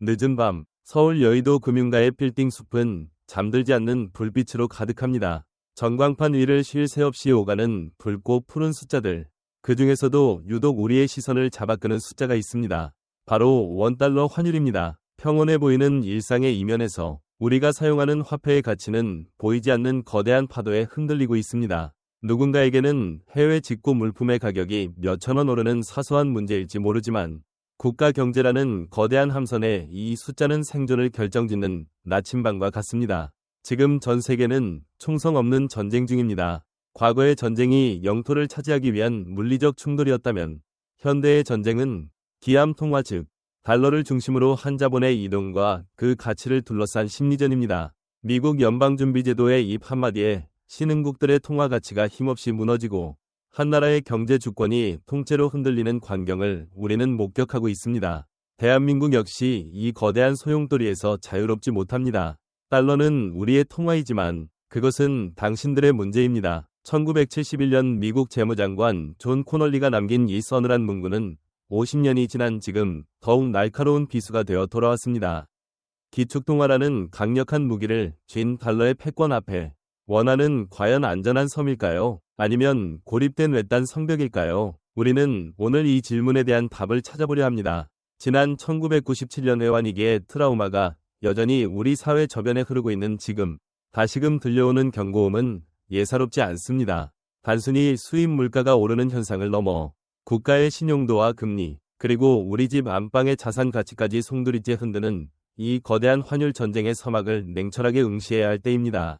늦은 밤 서울 여의도 금융가의 빌딩 숲은 잠들지 않는 불빛으로 가득합니다. 전광판 위를 쉴 새 없이 오가는 붉고 푸른 숫자들. 그 중에서도 유독 우리의 시선을 잡아끄는 숫자가 있습니다. 바로 원달러 환율입니다. 평온해 보이는 일상의 이면에서 우리가 사용하는 화폐의 가치는 보이지 않는 거대한 파도에 흔들리고 있습니다. 누군가에게는 해외 직구 물품의 가격이 몇천 원 오르는 사소한 문제일지 모르지만 국가 경제라는 거대한 함선에 이 숫자는 생존을 결정짓는 나침반과 같습니다. 지금 전 세계는 총성 없는 전쟁 중입니다. 과거의 전쟁이 영토를 차지하기 위한 물리적 충돌이었다면 현대의 전쟁은 기암 통화 즉 달러를 중심으로 한 자본의 이동과 그 가치를 둘러싼 심리전입니다. 미국 연방준비제도의 입 한마디에 신흥국들의 통화 가치가 힘없이 무너지고 한 나라의 경제 주권이 통째로 흔들리는 광경을 우리는 목격하고 있습니다. 대한민국 역시 이 거대한 소용돌이에서 자유롭지 못합니다. 달러는 우리의 통화이지만 그것은 당신들의 문제입니다. 1971년 미국 재무장관 존 코널리가 남긴 이 서늘한 문구는 50년이 지난 지금 더욱 날카로운 비수가 되어 돌아왔습니다. 기축통화라는 강력한 무기를 쥔 달러의 패권 앞에 원하는 과연 안전한 섬일까요? 아니면 고립된 외딴 성벽일까요? 우리는 오늘 이 질문에 대한 답을 찾아보려 합니다. 지난 1997년 회환위기의 트라우마가 여전히 우리 사회 저변에 흐르고 있는 지금 다시금 들려오는 경고음은 예사롭지 않습니다. 단순히 수입 물가가 오르는 현상을 넘어 국가의 신용도와 금리 그리고 우리 집 안방의 자산 가치까지 송두리째 흔드는 이 거대한 환율 전쟁의 서막을 냉철하게 응시해야 할 때입니다.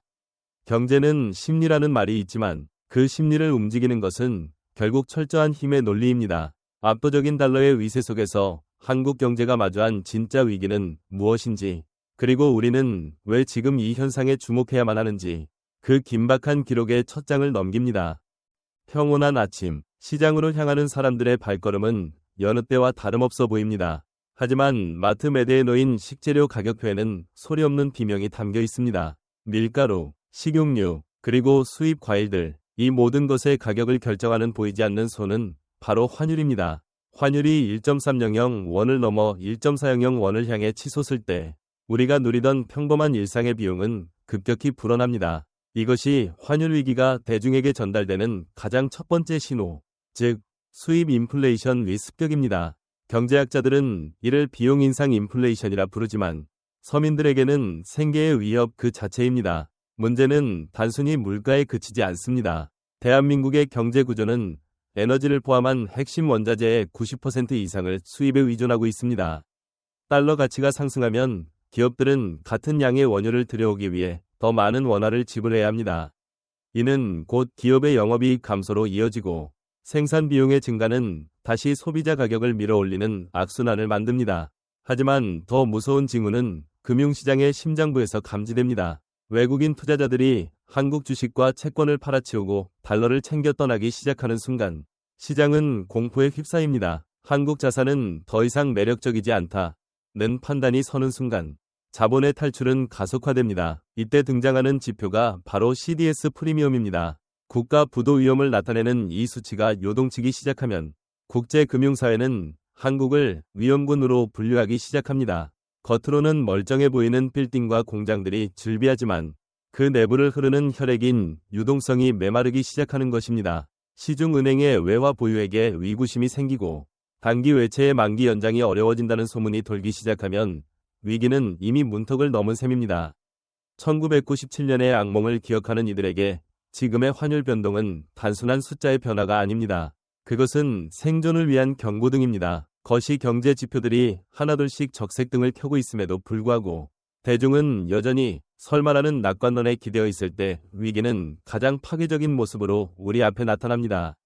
경제는 심리라는 말이 있지만 그 심리를 움직이는 것은 결국 철저한 힘의 논리입니다. 압도적인 달러의 위세 속에서 한국 경제가 마주한 진짜 위기는 무엇인지, 그리고 우리는 왜 지금 이 현상에 주목해야만 하는지, 그 긴박한 기록의 첫 장을 넘깁니다. 평온한 아침, 시장으로 향하는 사람들의 발걸음은 여느 때와 다름없어 보입니다. 하지만 마트 매대에 놓인 식재료 가격표에는 소리 없는 비명이 담겨 있습니다. 밀가루, 식용유, 그리고 수입 과일들, 이 모든 것의 가격을 결정하는 보이지 않는 손은 바로 환율입니다. 환율이 1.300 원을 넘어 1.400 원을 향해 치솟을 때 우리가 누리던 평범한 일상의 비용은 급격히 불어납니다. 이것이 환율 위기가 대중에게 전달되는 가장 첫 번째 신호, 즉 수입 인플레이션 위습격입니다. 경제학자들은 이를 비용 인상 인플레이션이라 부르지만 서민들에게는 생계의 위협 그 자체입니다. 문제는 단순히 물가에 그치지 않습니다. 대한민국의 경제 구조는 에너지를 포함한 핵심 원자재의 90% 이상을 수입에 의존하고 있습니다. 달러 가치가 상승하면 기업들은 같은 양의 원유를 들여오기 위해 더 많은 원화를 지불해야 합니다. 이는 곧 기업의 영업이익 감소로 이어지고 생산 비용의 증가는 다시 소비자 가격을 밀어올리는 악순환을 만듭니다. 하지만 더 무서운 징후는 금융시장의 심장부에서 감지됩니다. 외국인 투자자들이 한국 주식과 채권을 팔아치우고 달러를 챙겨 떠나기 시작하는 순간 시장은 공포에 휩싸입니다. 한국 자산은 더 이상 매력적이지 않다. 는 판단이 서는 순간 자본의 탈출은 가속화됩니다. 이때 등장하는 지표가 바로 CDS 프리미엄입니다. 국가 부도 위험을 나타내는 이 수치가 요동치기 시작하면 국제금융사회는 한국을 위험군으로 분류하기 시작합니다. 겉으로는 멀쩡해 보이는 빌딩과 공장들이 즐비하지만 그 내부를 흐르는 혈액인 유동성이 메마르기 시작하는 것입니다. 시중은행의 외화 보유액에 위구심이 생기고 단기 외채의 만기 연장이 어려워진다는 소문이 돌기 시작하면 위기는 이미 문턱을 넘은 셈입니다. 1997년의 악몽을 기억하는 이들에게 지금의 환율 변동은 단순한 숫자의 변화가 아닙니다. 그것은 생존을 위한 경고등입니다. 거시 경제 지표들이 하나둘씩 적색 등을 켜고 있음에도 불구하고 대중은 여전히 설마라는 낙관론에 기대어 있을 때 위기는 가장 파괴적인 모습으로 우리 앞에 나타납니다.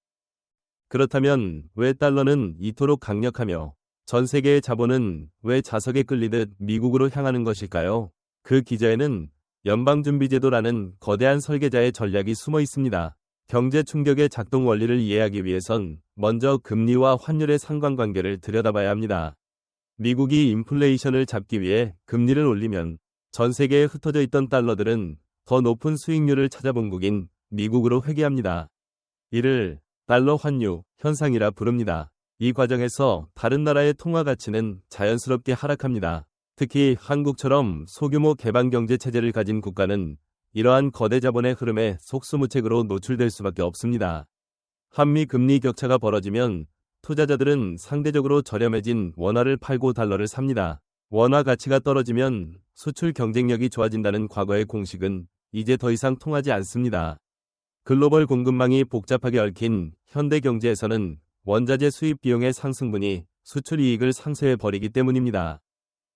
그렇다면 왜 달러는 이토록 강력하며 전 세계의 자본은 왜 자석에 끌리듯 미국으로 향하는 것일까요? 그 기저에는 연방준비제도라는 거대한 설계자의 전략이 숨어 있습니다. 경제 충격의 작동 원리를 이해하기 위해선 먼저 금리와 환율의 상관관계를 들여다봐야 합니다. 미국이 인플레이션을 잡기 위해 금리를 올리면 전 세계에 흩어져 있던 달러들은 더 높은 수익률을 찾아본 국인 미국으로 회귀합니다. 이를 달러 환유 현상이라 부릅니다. 이 과정에서 다른 나라의 통화 가치는 자연스럽게 하락합니다. 특히 한국처럼 소규모 개방경제 체제를 가진 국가는 이러한 거대 자본의 흐름에 속수무책으로 노출될 수밖에 없습니다. 한미 금리 격차가 벌어지면 투자자들은 상대적으로 저렴해진 원화를 팔고 달러를 삽니다. 원화 가치가 떨어지면 수출 경쟁력이 좋아진다는 과거의 공식은 이제 더 이상 통하지 않습니다. 글로벌 공급망이 복잡하게 얽힌 현대 경제에서는 원자재 수입 비용의 상승분이 수출 이익을 상쇄해 버리기 때문입니다.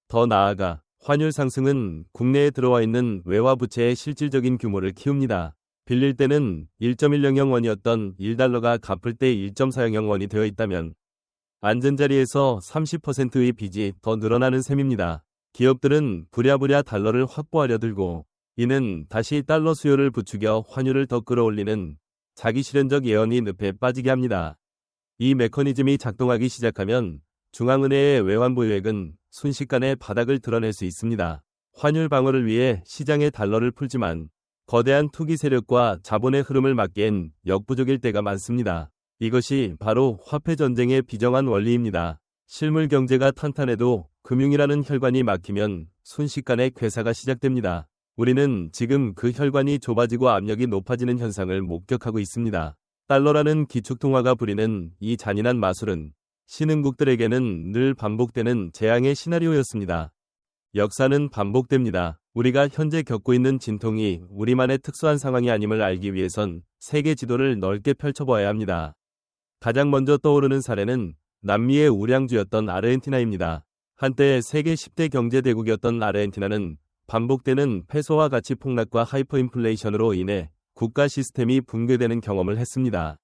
더 나아가 환율 상승은 국내에 들어와 있는 외화 부채의 실질적인 규모를 키웁니다. 빌릴 때는 1.100원이었던 1달러가 갚을 때 1.400원이 되어 있다면 앉은 자리에서 30%의 빚이 더 늘어나는 셈입니다. 기업들은 부랴부랴 달러를 확보하려 들고 이는 다시 달러 수요를 부추겨 환율을 더 끌어올리는 자기 실현적 예언이 늪에 빠지게 합니다. 이 메커니즘이 작동하기 시작하면 중앙은행의 외환 보유액은 순식간에 바닥을 드러낼 수 있습니다. 환율 방어를 위해 시장에 달러를 풀지만 거대한 투기 세력과 자본의 흐름을 막기엔 역부족일 때가 많습니다. 이것이 바로 화폐 전쟁의 비정한 원리입니다. 실물 경제가 탄탄해도 금융이라는 혈관이 막히면 순식간에 괴사가 시작됩니다. 우리는 지금 그 혈관이 좁아지고 압력이 높아지는 현상을 목격하고 있습니다. 달러라는 기축통화가 부리는 이 잔인한 마술은 신흥국들에게는 늘 반복되는 재앙의 시나리오였습니다. 역사는 반복됩니다. 우리가 현재 겪고 있는 진통이 우리만의 특수한 상황이 아님을 알기 위해선 세계 지도를 넓게 펼쳐보아야 합니다. 가장 먼저 떠오르는 사례는 남미의 우량주였던 아르헨티나입니다. 한때 세계 10대 경제 대국이었던 아르헨티나는 반복되는 페소화 가치 폭락과 하이퍼인플레이션으로 인해 국가 시스템이 붕괴되는 경험을 했습니다.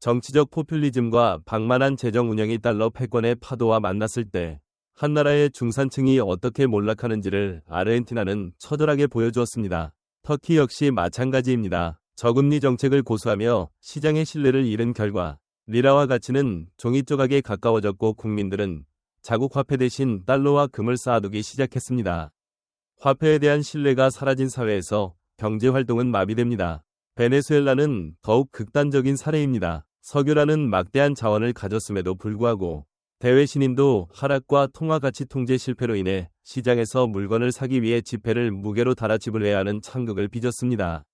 정치적 포퓰리즘과 방만한 재정 운영이 달러 패권의 파도와 만났을 때 한 나라의 중산층이 어떻게 몰락하는지를 아르헨티나는 처절하게 보여주었습니다. 터키 역시 마찬가지입니다. 저금리 정책을 고수하며 시장의 신뢰를 잃은 결과 리라와 가치는 종이 조각에 가까워졌고 국민들은 자국 화폐 대신 달러와 금을 쌓아두기 시작했습니다. 화폐에 대한 신뢰가 사라진 사회에서 경제 활동은 마비됩니다. 베네수엘라는 더욱 극단적인 사례입니다. 석유라는 막대한 자원을 가졌음에도 불구하고 대외 신인도 하락과 통화 가치 통제 실패로 인해 시장에서 물건을 사기 위해 지폐를 무게로 달아 지불해야 하는 참극을 빚었습니다.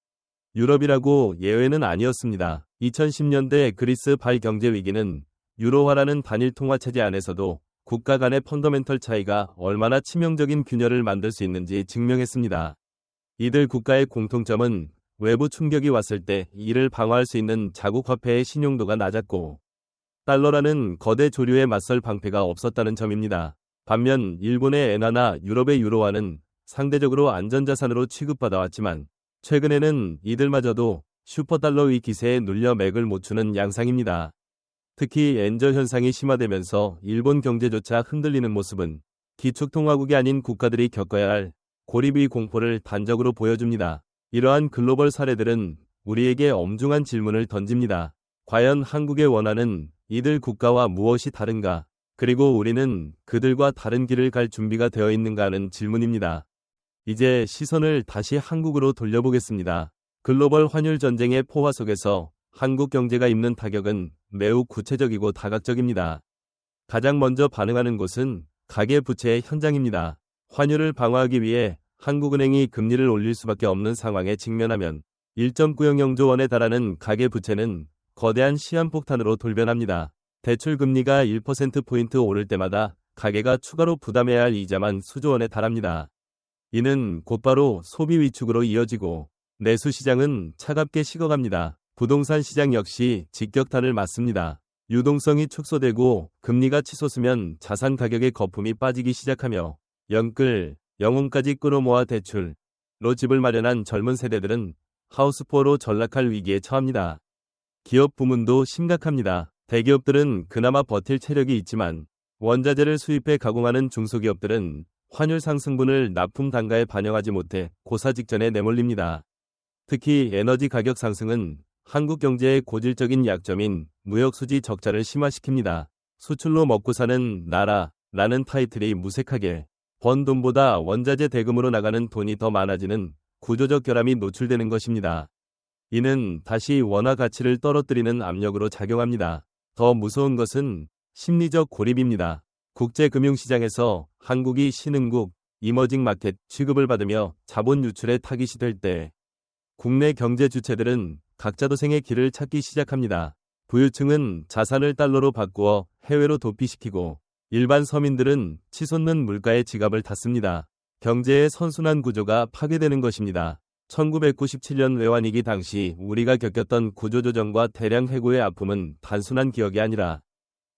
유럽이라고 예외는 아니었습니다. 2010년대 그리스 발 경제 위기는 유로화라는 단일 통화 체제 안에서도 국가 간의 펀더멘털 차이가 얼마나 치명적인 균열을 만들 수 있는지 증명했습니다. 이들 국가의 공통점은 외부 충격이 왔을 때 이를 방어할 수 있는 자국 화폐의 신용도가 낮았고 달러라는 거대 조류에 맞설 방패가 없었다는 점입니다. 반면 일본의 엔화나 유럽의 유로화는 상대적으로 안전자산으로 취급받아 왔지만 최근에는 이들마저도 슈퍼달러의 기세에 눌려 맥을 못 추는 양상입니다. 특히 엔저 현상이 심화되면서 일본 경제조차 흔들리는 모습은 기축통화국이 아닌 국가들이 겪어야 할 고립의 공포를 단적으로 보여줍니다. 이러한 글로벌 사례들은 우리에게 엄중한 질문을 던집니다. 과연 한국의 원하는 이들 국가와 무엇이 다른가? 그리고 우리는 그들과 다른 길을 갈 준비가 되어 있는가 하는 질문입니다. 이제 시선을 다시 한국으로 돌려보겠습니다. 글로벌 환율 전쟁의 포화 속에서 한국 경제가 입는 타격은 매우 구체적이고 다각적입니다. 가장 먼저 반응하는 곳은 가계 부채의 현장입니다. 환율을 방어하기 위해 한국은행이 금리를 올릴 수밖에 없는 상황에 직면하면 1.900조 원에 달하는 가계 부채는 거대한 시한폭탄으로 돌변합니다. 대출 금리가 1%포인트 오를 때마다 가계가 추가로 부담해야 할 이자만 수조 원에 달합니다. 이는 곧바로 소비 위축으로 이어지고 내수 시장은 차갑게 식어갑니다. 부동산 시장 역시 직격탄을 맞습니다. 유동성이 축소되고 금리가 치솟으면 자산 가격의 거품이 빠지기 시작하며 영끌, 영혼까지 끌어모아 대출로 집을 마련한 젊은 세대들은 하우스포로 전락할 위기에 처합니다. 기업 부문도 심각합니다. 대기업들은 그나마 버틸 체력이 있지만 원자재를 수입해 가공하는 중소기업들은 환율 상승분을 납품 단가에 반영하지 못해 고사 직전에 내몰립니다. 특히 에너지 가격 상승은 한국 경제의 고질적인 약점인 무역 수지 적자를 심화시킵니다. 수출로 먹고 사는 나라라는 타이틀이 무색하게 번 돈보다 원자재 대금으로 나가는 돈이 더 많아지는 구조적 결함이 노출되는 것입니다. 이는 다시 원화 가치를 떨어뜨리는 압력으로 작용합니다. 더 무서운 것은 심리적 고립입니다. 국제금융시장에서 한국이 신흥국, 이머징 마켓 취급을 받으며 자본 유출에 타깃이 될 때 국내 경제 주체들은 각자 도생의 길을 찾기 시작합니다. 부유층은 자산을 달러로 바꾸어 해외로 도피시키고 일반 서민들은 치솟는 물가의 지갑을 닫습니다. 경제의 선순환 구조가 파괴되는 것입니다. 1997년 외환위기 당시 우리가 겪었던 구조조정과 대량 해고의 아픔은 단순한 기억이 아니라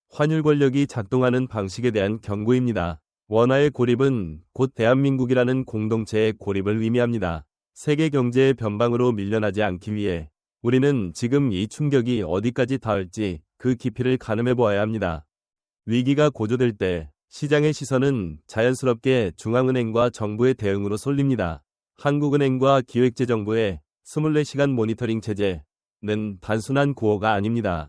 환율 권력이 작동하는 방식에 대한 경고입니다. 원화의 고립은 곧 대한민국이라는 공동체의 고립을 의미합니다. 세계 경제의 변방으로 밀려나지 않기 위해 우리는 지금 이 충격이 어디까지 닿을지 그 깊이를 가늠해 보아야 합니다. 위기가 고조될 때 시장의 시선은 자연스럽게 중앙은행과 정부의 대응으로 쏠립니다. 한국은행과 기획재정부의 24시간 모니터링 체제는 단순한 구호가 아닙니다.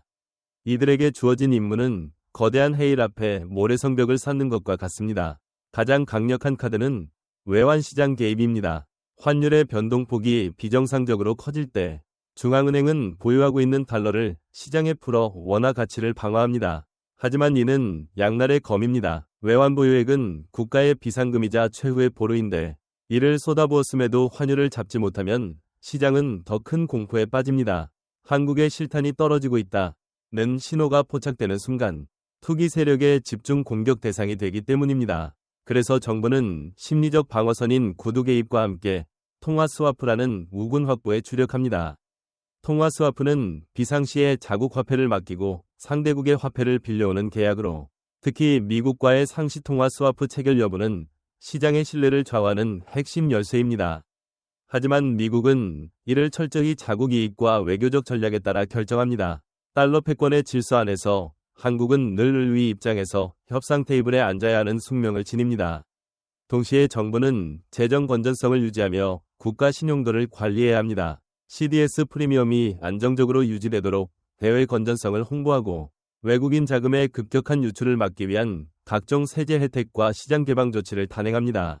이들에게 주어진 임무는 거대한 해일 앞에 모래성벽을 쌓는 것과 같습니다. 가장 강력한 카드는 외환시장 개입입니다. 환율의 변동폭이 비정상적으로 커질 때 중앙은행은 보유하고 있는 달러를 시장에 풀어 원화 가치를 방어합니다. 하지만 이는 양날의 검입니다. 외환 보유액은 국가의 비상금이자 최후의 보루인데 이를 쏟아부었음에도 환율을 잡지 못하면 시장은 더 큰 공포에 빠집니다. 한국의 실탄이 떨어지고 있다 는 신호가 포착되는 순간 투기 세력의 집중 공격 대상이 되기 때문입니다. 그래서 정부는 심리적 방어선인 구두 개입과 함께 통화 스와프라는 우군 확보에 주력합니다. 통화 스와프는 비상시에 자국 화폐를 맡기고 상대국의 화폐를 빌려오는 계약으로 특히 미국과의 상시 통화 스와프 체결 여부는 시장의 신뢰를 좌우하는 핵심 열쇠입니다. 하지만 미국은 이를 철저히 자국 이익과 외교적 전략에 따라 결정합니다. 달러 패권의 질서 안에서 한국은 늘 의위 입장에서 협상 테이블에 앉아야 하는 숙명을 지닙니다. 동시에 정부는 재정 건전성을 유지하며 국가 신용도를 관리해야 합니다. CDS 프리미엄이 안정적으로 유지되도록 대외 건전성을 홍보하고 외국인 자금의 급격한 유출을 막기 위한 각종 세제 혜택과 시장 개방 조치를 단행합니다.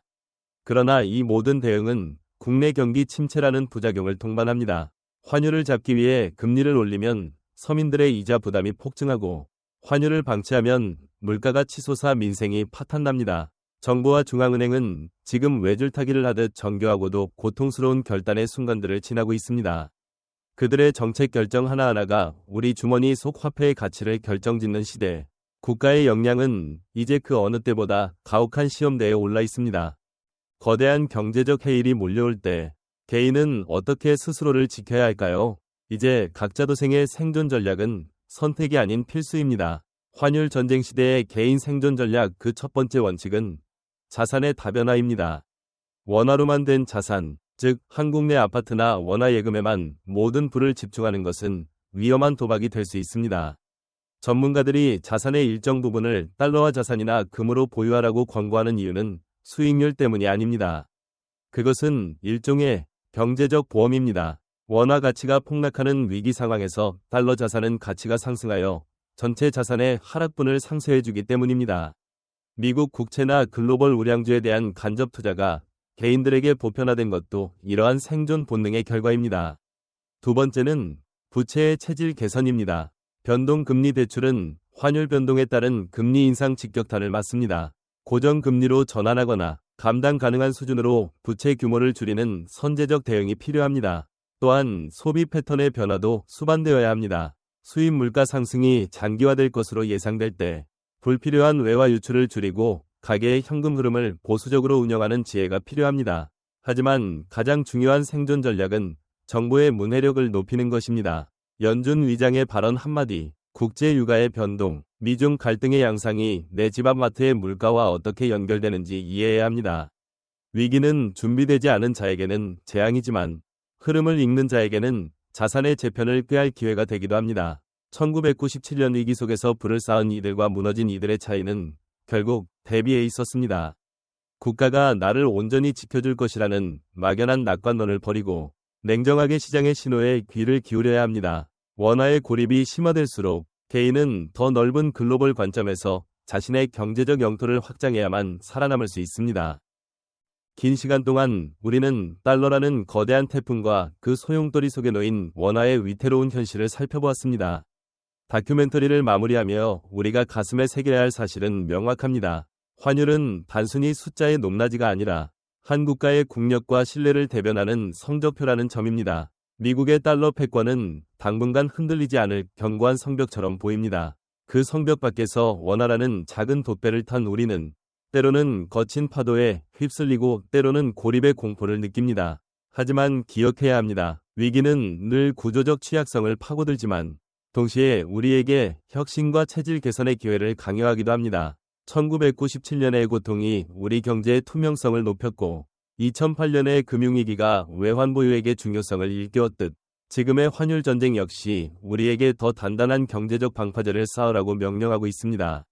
그러나 이 모든 대응은 국내 경기 침체라는 부작용을 동반합니다. 환율을 잡기 위해 금리를 올리면 서민들의 이자 부담이 폭증하고 환율을 방치하면 물가가 치솟아 민생이 파탄납니다. 정부와 중앙은행은 지금 외줄타기를 하듯 정교하고도 고통스러운 결단의 순간들을 지나고 있습니다. 그들의 정책 결정 하나하나가 우리 주머니 속 화폐의 가치를 결정짓는 시대. 국가의 역량은 이제 그 어느 때보다 가혹한 시험대에 올라 있습니다. 거대한 경제적 해일이 몰려올 때 개인은 어떻게 스스로를 지켜야 할까요? 이제 각자 도생의 생존 전략은 선택이 아닌 필수입니다. 환율 전쟁 시대의 개인 생존 전략 그 첫 번째 원칙은 자산의 다변화입니다. 원화로만 된 자산, 즉 한국 내 아파트나 원화 예금에만 모든 부를 집중하는 것은 위험한 도박이 될 수 있습니다. 전문가들이 자산의 일정 부분을 달러화 자산이나 금으로 보유하라고 권고하는 이유는 수익률 때문이 아닙니다. 그것은 일종의 경제적 보험입니다. 원화 가치가 폭락하는 위기 상황에서 달러 자산은 가치가 상승하여 전체 자산의 하락분을 상쇄해주기 때문입니다. 미국 국채나 글로벌 우량주에 대한 간접 투자가 개인들에게 보편화된 것도 이러한 생존 본능의 결과입니다. 두 번째는 부채의 체질 개선입니다. 변동금리 대출은 환율 변동에 따른 금리 인상 직격탄을 맞습니다. 고정금리로 전환하거나 감당 가능한 수준으로 부채 규모를 줄이는 선제적 대응이 필요합니다. 또한 소비 패턴의 변화도 수반되어야 합니다. 수입 물가 상승이 장기화될 것으로 예상될 때 불필요한 외화 유출을 줄이고 가계의 현금 흐름을 보수적으로 운영하는 지혜가 필요합니다. 하지만 가장 중요한 생존 전략은 정부의 문해력을 높이는 것입니다. 연준 위장의 발언 한마디, 국제 유가의 변동, 미중 갈등의 양상이 내 집 앞 마트의 물가와 어떻게 연결되는지 이해해야 합니다. 위기는 준비되지 않은 자에게는 재앙이지만 흐름을 읽는 자에게는 자산의 재편을 꾀할 기회가 되기도 합니다. 1997년 위기 속에서 불을 쌓은 이들과 무너진 이들의 차이는 결국 대비에 있었습니다. 국가가 나를 온전히 지켜줄 것이라는 막연한 낙관론을 버리고 냉정하게 시장의 신호에 귀를 기울여야 합니다. 원화의 고립이 심화될수록 개인은 더 넓은 글로벌 관점에서 자신의 경제적 영토를 확장해야만 살아남을 수 있습니다. 긴 시간 동안 우리는 달러라는 거대한 태풍과 그 소용돌이 속에 놓인 원화의 위태로운 현실을 살펴보았습니다. 다큐멘터리를 마무리하며 우리가 가슴에 새겨야 할 사실은 명확합니다. 환율은 단순히 숫자의 높낮이가 아니라 한 국가의 국력과 신뢰를 대변하는 성적표라는 점입니다. 미국의 달러 패권은 당분간 흔들리지 않을 견고한 성벽처럼 보입니다. 그 성벽 밖에서 원활하는 작은 돛배를 탄 우리는 때로는 거친 파도에 휩쓸리고 때로는 고립의 공포를 느낍니다. 하지만 기억해야 합니다. 위기는 늘 구조적 취약성을 파고들지만 동시에 우리에게 혁신과 체질 개선의 기회를 강요하기도 합니다. 1997년의 고통이 우리 경제의 투명성을 높였고 2008년의 금융위기가 외환보유액의 중요성을 일깨웠듯 지금의 환율 전쟁 역시 우리에게 더 단단한 경제적 방파제를 쌓으라고 명령하고 있습니다.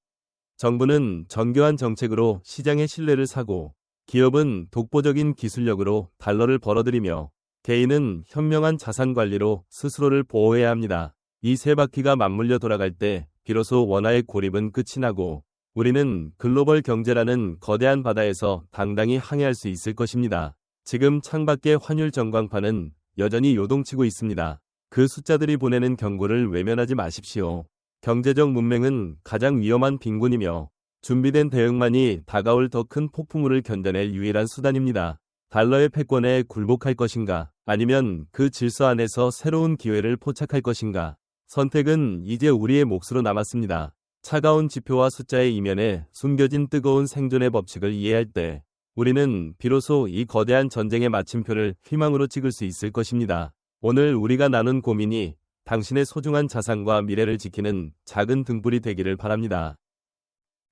정부는 정교한 정책으로 시장의 신뢰를 사고 기업은 독보적인 기술력으로 달러를 벌어들이며 개인은 현명한 자산 관리로 스스로를 보호해야 합니다. 이 세 바퀴가 맞물려 돌아갈 때 비로소 원화의 고립은 끝이 나고 우리는 글로벌 경제라는 거대한 바다에서 당당히 항해할 수 있을 것입니다. 지금 창밖의 환율 전광판은 여전히 요동치고 있습니다. 그 숫자들이 보내는 경고를 외면하지 마십시오. 경제적 문맹은 가장 위험한 빈곤이며 준비된 대응만이 다가올 더 큰 폭풍우를 견뎌낼 유일한 수단입니다. 달러의 패권에 굴복할 것인가 아니면 그 질서 안에서 새로운 기회를 포착할 것인가 선택은 이제 우리의 몫으로 남았습니다. 차가운 지표와 숫자의 이면에 숨겨진 뜨거운 생존의 법칙을 이해할 때 우리는 비로소 이 거대한 전쟁의 마침표를 희망으로 찍을 수 있을 것입니다. 오늘 우리가 나눈 고민이 당신의 소중한 자산과 미래를 지키는 작은 등불이 되기를 바랍니다.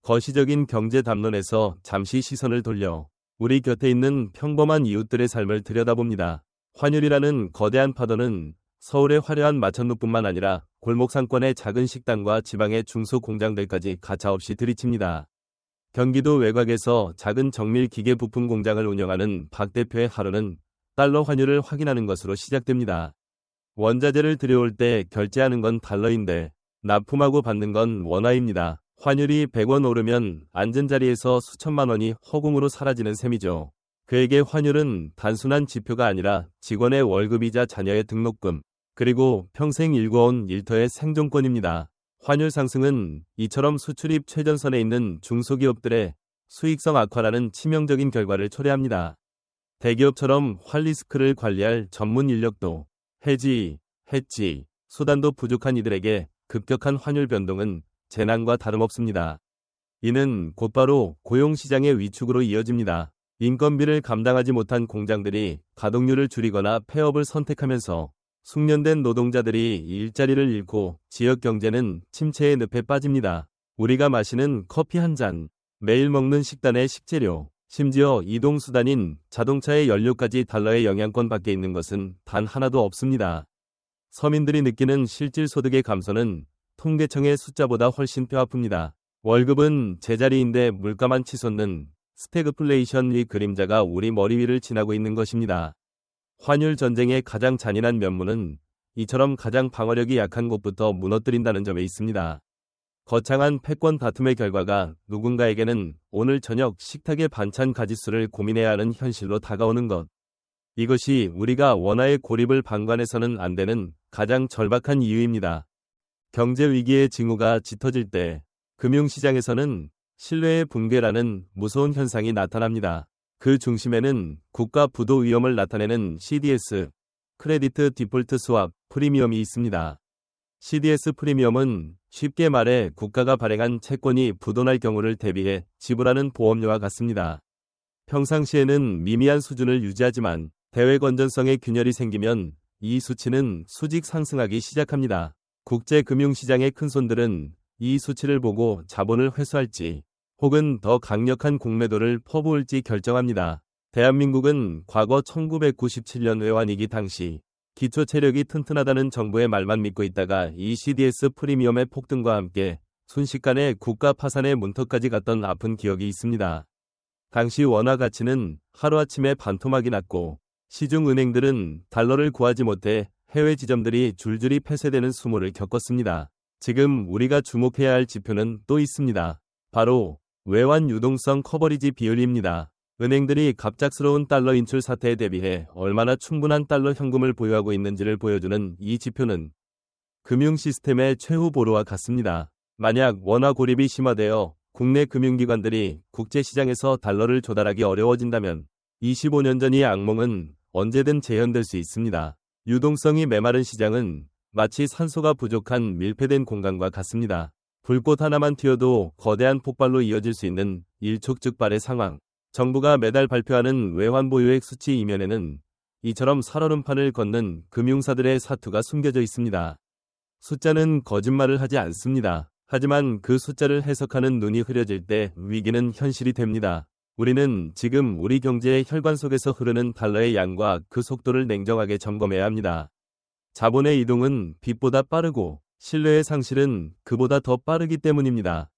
거시적인 경제 담론에서 잠시 시선을 돌려 우리 곁에 있는 평범한 이웃들의 삶을 들여다봅니다. 환율이라는 거대한 파도는 서울의 화려한 마천루뿐만 아니라 골목 상권의 작은 식당과 지방의 중소 공장들까지 가차없이 들이칩니다. 경기도 외곽에서 작은 정밀 기계 부품 공장을 운영하는 박 대표의 하루는 달러 환율을 확인하는 것으로 시작됩니다. 원자재를 들여올 때 결제하는 건 달러인데 납품하고 받는 건 원화입니다. 환율이 100원 오르면 앉은 자리에서 수천만 원이 허공으로 사라지는 셈이죠. 그에게 환율은 단순한 지표가 아니라 직원의 월급이자 자녀의 등록금, 그리고 평생 일궈온 일터의 생존권입니다. 환율 상승은 이처럼 수출입 최전선에 있는 중소기업들의 수익성 악화라는 치명적인 결과를 초래합니다. 대기업처럼 환리스크를 관리할 전문 인력도 해지, 해지, 수단도 부족한 이들에게 급격한 환율 변동은 재난과 다름없습니다. 이는 곧바로 고용시장의 위축으로 이어집니다. 인건비를 감당하지 못한 공장들이 가동률을 줄이거나 폐업을 선택하면서 숙련된 노동자들이 일자리를 잃고 지역 경제는 침체의 늪에 빠집니다. 우리가 마시는 커피 한 잔, 매일 먹는 식단의 식재료, 심지어 이동수단인 자동차의 연료까지 달러의 영향권 밖에 있는 것은 단 하나도 없습니다. 서민들이 느끼는 실질 소득의 감소는 통계청의 숫자보다 훨씬 뼈아픕니다. 월급은 제자리인데 물가만 치솟는 스태그플레이션의 그림자가 우리 머리 위를 지나고 있는 것입니다. 환율 전쟁의 가장 잔인한 면모는 이처럼 가장 방어력이 약한 곳부터 무너뜨린다는 점에 있습니다. 거창한 패권 다툼의 결과가 누군가에게는 오늘 저녁 식탁의 반찬 가짓수를 고민해야 하는 현실로 다가오는 것. 이것이 우리가 원화의 고립을 방관해서는 안 되는 가장 절박한 이유입니다. 경제 위기의 징후가 짙어질 때 금융시장에서는 신뢰의 붕괴라는 무서운 현상이 나타납니다. 그 중심에는 국가 부도 위험을 나타내는 CDS, 크레디트 디폴트 스왑 프리미엄이 있습니다. CDS 프리미엄은 쉽게 말해 국가가 발행한 채권이 부도날 경우를 대비해 지불하는 보험료와 같습니다. 평상시에는 미미한 수준을 유지하지만 대외 건전성의 균열이 생기면 이 수치는 수직 상승하기 시작합니다. 국제 금융시장의 큰손들은 이 수치를 보고 자본을 회수할지 혹은 더 강력한 공매도를 퍼부을지 결정합니다. 대한민국은 과거 1997년 외환위기 당시 기초 체력이 튼튼하다는 정부의 말만 믿고 있다가 이 CDS 프리미엄의 폭등과 함께 순식간에 국가 파산의 문턱까지 갔던 아픈 기억이 있습니다. 당시 원화 가치는 하루아침에 반토막이 났고 시중 은행들은 달러를 구하지 못해 해외 지점들이 줄줄이 폐쇄되는 수모를 겪었습니다. 지금 우리가 주목해야 할 지표는 또 있습니다. 바로 외환 유동성 커버리지 비율입니다. 은행들이 갑작스러운 달러 인출 사태에 대비해 얼마나 충분한 달러 현금을 보유하고 있는지를 보여주는 이 지표는 금융 시스템의 최후 보루와 같습니다. 만약 원화 고립이 심화되어 국내 금융기관들이 국제시장에서 달러를 조달하기 어려워진다면 25년 전의 악몽은 언제든 재현될 수 있습니다. 유동성이 메마른 시장은 마치 산소가 부족한 밀폐된 공간과 같습니다. 불꽃 하나만 튀어도 거대한 폭발로 이어질 수 있는 일촉즉발의 상황. 정부가 매달 발표하는 외환 보유액 수치 이면에는 이처럼 살얼음판을 걷는 금융사들의 사투가 숨겨져 있습니다. 숫자는 거짓말을 하지 않습니다. 하지만 그 숫자를 해석하는 눈이 흐려질 때 위기는 현실이 됩니다. 우리는 지금 우리 경제의 혈관 속에서 흐르는 달러의 양과 그 속도를 냉정하게 점검해야 합니다. 자본의 이동은 빛보다 빠르고 신뢰의 상실은 그보다 더 빠르기 때문입니다.